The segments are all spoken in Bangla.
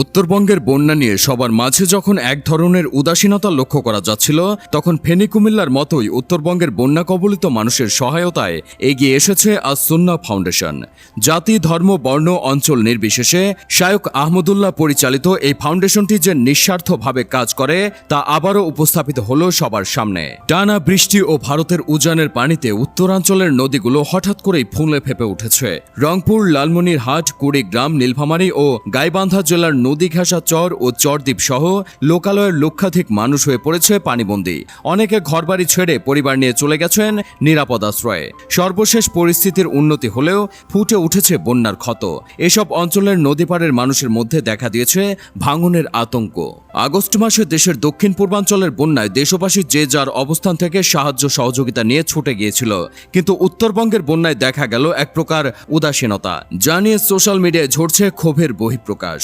উত্তরবঙ্গের বন্যা নিয়ে সবার মাঝে যখন এক ধরনের উদাসীনতা লক্ষ্য করা যাচ্ছিল, তখন ফেনী কুমিল্লার মতোই উত্তরবঙ্গের বন্যা কবলিত মানুষের সহায়তায় এগিয়ে এসেছে আজ সুন্না ফাউন্ডেশন। জাতি, ধর্ম, বর্ণ, অঞ্চল নির্বিশেষে শায়ক আহমদুল্লাহ পরিচালিত এই ফাউন্ডেশনটি যে নিঃস্বার্থভাবে কাজ করে, তা আবারও উপস্থাপিত হলো সবার সামনে। টানা বৃষ্টি ও ভারতের উজানের পানিতে উত্তরাঞ্চলের নদীগুলো হঠাৎ করেই ফুলে ফেপে উঠেছে। রংপুর, লালমনিরহাট, কুড়িগ্রাম, নীলফামারী ও গাইবান্ধা জেলার নদী ঘেঁষা চর ও চরদ্বীপ সহ লোকালয়ের লক্ষাধিক মানুষ হয়ে পড়েছে পানিবন্দী। অনেকে ঘরবাড়ি ছেড়ে পরিবার নিয়ে চলে গেছেন নিরাপদ আশ্রয়ে। সর্বশেষ পরিস্থিতির উন্নতি হলেও ফুটে উঠেছে বন্যার ক্ষত। এসব অঞ্চলের নদীপাড়ের মানুষের মধ্যে দেখা দিয়েছে ভাঙনের আতঙ্ক। আগস্ট মাসে দেশের দক্ষিণ পূর্বাঞ্চলের বন্যায় দেশবাসী যে যার অবস্থান থেকে সাহায্য সহযোগিতা নিয়ে ছুটে গিয়েছিল। কিন্তু উত্তরবঙ্গের বন্যায় দেখা গেল এক প্রকার উদাসীনতা। যা নিয়ে সোশ্যাল মিডিয়ায় ঝরছে ক্ষোভের বহিঃপ্রকাশ।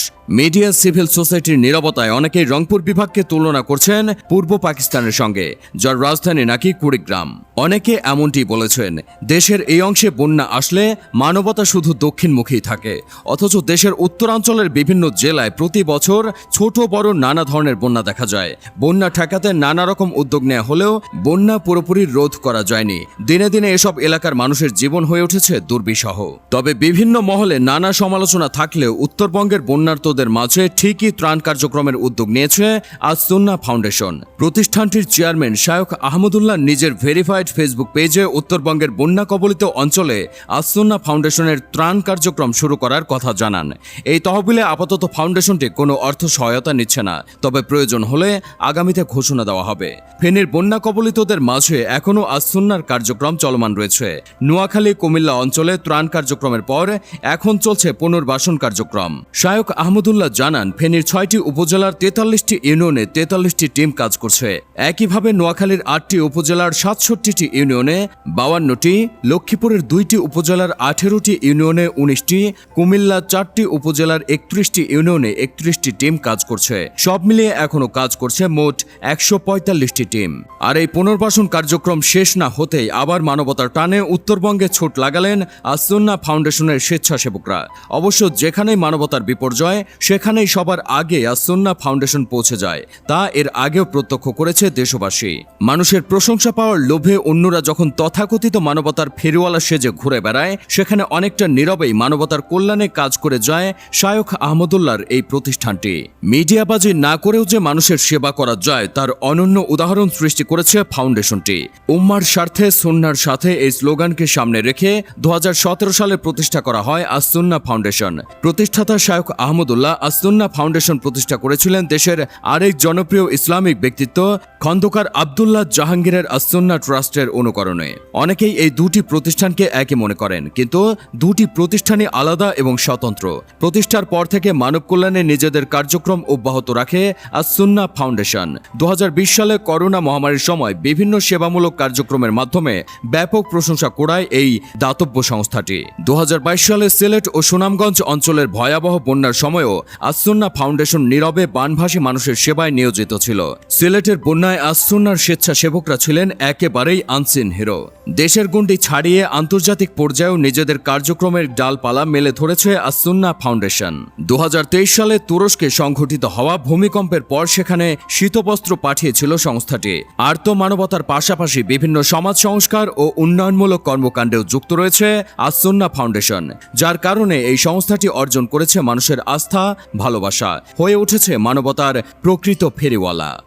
মিডিয়া সিভিল সোসাইটির নিরাপত্তায় অনেকেই রংপুর বিভাগকে তুলনা করছেন পূর্ব পাকিস্তানের সঙ্গে, যার রাজধানী নাকি কুড়িগ্রাম। অনেকে এমনটি বলেছেন, দেশের এই অংশে বন্যা আসলে মানবতা শুধু দক্ষিণমুখী থাকে, অথচ দেশের উত্তরাঞ্চলের বিভিন্ন জেলায় প্রতি বছর ছোট বড় নানা ধরনের বন্যা দেখা যায়। বন্যা ঠেকাতে নানা রকম উদ্যোগ নেওয়া হলেও বন্যা পুরোপুরি রোধ করা যায়নি। দিনে দিনে এসব এলাকার মানুষের জীবন হয়ে উঠেছে দুর্বিষহ। তবে বিভিন্ন মহলে নানা সমালোচনা থাকলেও উত্তরবঙ্গের বন্যার্তদের মাঝে ঠিকই ত্রাণ কার্যক্রমের উদ্যোগ নিয়েছে আজ সুন্না ফাউন্ডেশন। প্রতিষ্ঠানটির চেয়ারম্যান শায়ক আহমদুল্লাহ নিজের ভেরিফাইড ফেসবুক পেজে উত্তরবঙ্গের বন্যা কবলিত অঞ্চলে আসুন্না ফাউন্ডেশনের ত্রাণ কার্যক্রম শুরু করার কথা জানান। এই তহবিলে আপাতত ফাউন্ডেশনটি কোনো অর্থ সহায়তা নিচ্ছে না, তবে প্রয়োজন হলে আগামীতে ঘোষণা দেওয়া হবে। ফেনীর বন্যা কবলিতদের মাঝে এখনও আসুন্নার কার্যক্রম চলমান রয়েছে। নোয়াখালী, কুমিল্লা অঞ্চলে ত্রাণ কার্যক্রমের পর এখন চলছে পুনর্বাসন কার্যক্রম। শায়ক আহমদুল্লাহ জানান, ফেনীর ছয়টি উপজেলার তেতাল্লিশটি ইউনিয়নে তেতাল্লিশটি টিম কাজ করছে। একইভাবে নোয়াখালীর আটটি উপজেলার সাতষট্টিটি ইউনিয়নে বাউান্নটি, লক্ষ্মীপুরের দুইটি উপজেলার আঠেরোটি ইউনিয়নে উনিশটি, কুমিল্লা চারটি উপজেলার একত্রিশটি ইউনিয়নে একত্রিশটি টিম কাজ করছে। সব মিলিয়ে এখনও কাজ করছে মোট একশো পঁয়তাল্লিশটি টিম। আর এই পুনর্বাসন কার্যক্রম শেষ না হতেই আবার মানবতার টানে উত্তরবঙ্গে ছোট লাগালেন আসন্না ফাউন্ডেশনের স্বেচ্ছাসেবকরা। অবশ্য যেখানেই মানবতার বিপর্যয় সেখানেই সবার আগে আসন্না ফাউন্ডেশন পৌঁছে যায়। তা এর আগেও প্রত্যক্ষ করেছে দেশবাসী। মানুষের প্রশংসা পাওয়ার লোভে অন্যরা যখন তথাকথিত মানবতার ফেরিওয়ালা সেজে ঘুরে বেড়ায়, সেখানে অনেকটা নীরবেই মানবতার কল্যাণে কাজ করে যায় শায়ক আহমদুল্লাহর এই প্রতিষ্ঠানটি। মিডিয়াবাজি না করেও যে মানুষের সেবা করা যায়, তার অনন্য উদাহরণ সৃষ্টি করেছে ফাউন্ডেশনটি। উম্মার স্বার্থে সুন্নার সাথে এই স্লোগানকে সামনে রেখে দু হাজার সতেরো সালে প্রতিষ্ঠা করা হয় আসুন্না ফাউন্ডেশন। প্রতিষ্ঠাতা শায়ক আহমদুল্লাহ আসুন্না ফাউন্ডেশন প্রতিষ্ঠা করেছিলেন দেশের আরেক জনপ্রিয় ইসলামিক ব্যক্তিত্ব খন্দকার আবদুল্লাহ জাহাঙ্গীরের আসুন্না ট্রাস্টের অনুকরণে। অনেকেই এই দুটি প্রতিষ্ঠানকে একই মনে করেন, কিন্তু দুটি প্রতিষ্ঠানই আলাদা এবং স্বতন্ত্র। প্রতিষ্ঠার পর থেকে মানব কল্যাণে নিজেদের কার্যক্রম অব্যাহত রাখে আসুন্না ফাউন্ডেশন। দু হাজার বিশ সালে করোনা মহামারীর সময় বিভিন্ন সেবামূলক কার্যক্রমের মাধ্যমে ব্যাপক প্রশংসা করায় এই দাতব্য সংস্থাটি। দু হাজার বাইশ সালে সিলেট ও সুনামগঞ্জ অঞ্চলের ভয়াবহ বন্যার সময়ও আসুন্না ফাউন্ডেশন নীরবে বানভাসী মানুষের সেবায় নিয়োজিত ছিল। সিলেটের বন্যায় আসুন্নার স্বেচ্ছাসেবকরা ছিলেন একেবারেই আনসিন হিরো। দেশের গণ্ডি ছাড়িয়ে আন্তর্জাতিক পর্যায়েও নিজেদের কার্যক্রমের ডালপালা মেলে ধরেছে আসুন্না ফাউন্ডেশন। দু হাজার তেইশ সালে তুরস্কে সংঘটিত হওয়া ভূমিকম্পের পর সেখানে শীতবস্ত্র পাঠিয়েছিল সংস্থাটি। আর্ত মানবতার পাশাপাশি বিভিন্ন সমাজ সংস্কার ও উন্নয়নমূলক কর্মকাণ্ডেও যুক্ত রয়েছে আসুন্না ফাউন্ডেশন, যার কারণে এই সংস্থাটি অর্জন করেছে মানুষের আস্থা ভালোবাসা। হয়ে উঠেছে মানবতার প্রকৃত ফেরিওয়ালা।